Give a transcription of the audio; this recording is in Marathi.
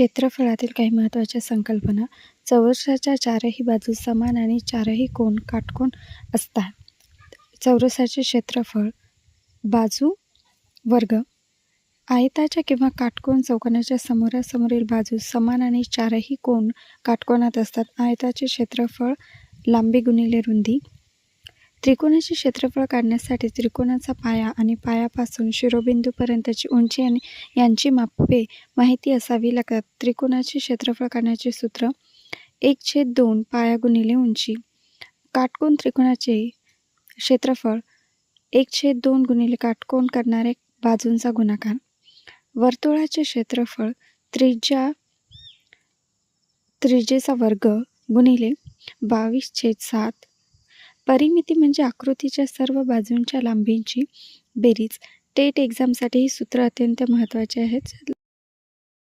क्षेत्रफळातील काही महत्त्वाच्या संकल्पना चौरसाच्या चारही बाजू समान आणि चारही कोण काटकोन असतात. चौरसाचे क्षेत्रफळ बाजू वर्ग आयताच्या किंवा काटकोन चौकोनाच्या समोरासमोरील बाजू समान आणि चारही कोण काटकोणात असतात. आयताचे क्षेत्रफळ लांबी गुणिले रुंदी त्रिकोणाचे क्षेत्रफळ काढण्यासाठी त्रिकोणाचा पाया आणि पायापासून शिरोबिंदूपर्यंतची उंची आणि यांची मापे माहिती असावी लागतात. त्रिकोणाचे क्षेत्रफळ काढण्याचे सूत्र एक छेद दोन पाया गुणिले उंची. काटकोन त्रिकोणाचे क्षेत्रफळ एक छेद दोन गुणिले काटकोन करणारे बाजूंचा गुणाकार. वर्तुळाचे क्षेत्रफळ त्रिज्या त्रिज्येचा वर्ग गुणिले बावीस छेद सात परिमिती म्हणजे आकृतीच्या सर्व बाजूंच्या लांबींची बेरीज. टेट एक्झामसाठी ही सूत्र अत्यंत महत्त्वाचे आहेत.